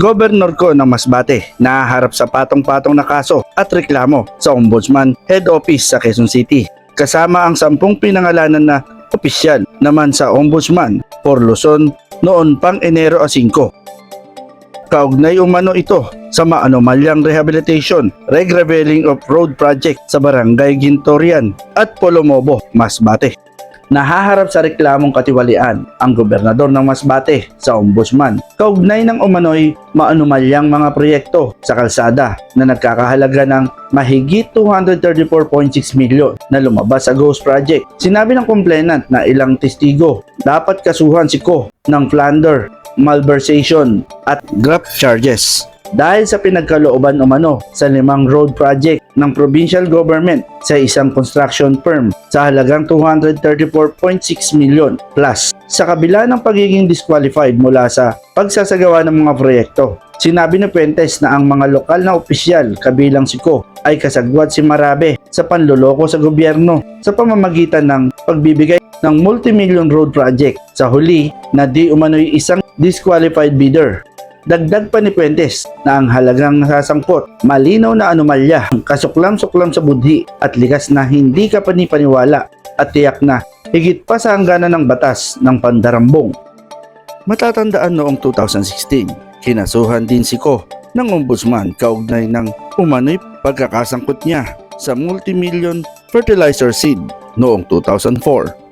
Gobernur ko ng Masbate nahaharap sa patong-patong na kaso at reklamo sa Ombudsman Head Office sa Quezon City. Kasama ang sampung pinangalanan na opisyal naman sa Ombudsman for Luzon noon pang Enero 5. Kaugnay umano ito sa maanomalyang rehabilitation, regraveling of road project sa Barangay Gintorian at Polomobo, Masbate. Nahaharap sa reklamong katiwalian ang gobernador ng Masbate sa ombudsman. Kaugnay ng umano'y maanumalyang mga proyekto sa kalsada na nagkakahalaga ng mahigit 234.6 milyon na lumabas sa Ghost Project. Sinabi ng complainant na ilang testigo dapat kasuhan si Ko ng plunder, malversation at graft charges dahil sa pinagkalooban umano sa limang road project ng provincial government sa isang construction firm sa halagang 234.6 million plus sa kabila ng pagiging disqualified mula sa pagsasagawa ng mga proyekto. Sinabi ni Puentes na ang mga lokal na opisyal kabilang si Ko ay kasagwat si Marabe sa panloloko sa gobyerno sa pamamagitan ng pagbibigay ng multimillion road project sa huli na di umano'y isang disqualified bidder Dagdag pa ni Puentes na ang halagang nasasangkot, malinaw na anomalya, kasuklam-suklam sa budhi at likas na hindi ka panipaniwala at tiyak na higit pa sa hangganan ng batas ng pandarambong. Matatandaan noong 2016, kinasuhan din si Ko ng ombudsman kaugnay ng umano'y pagkakasangkot niya sa multimillion fertilizer seed noong 2004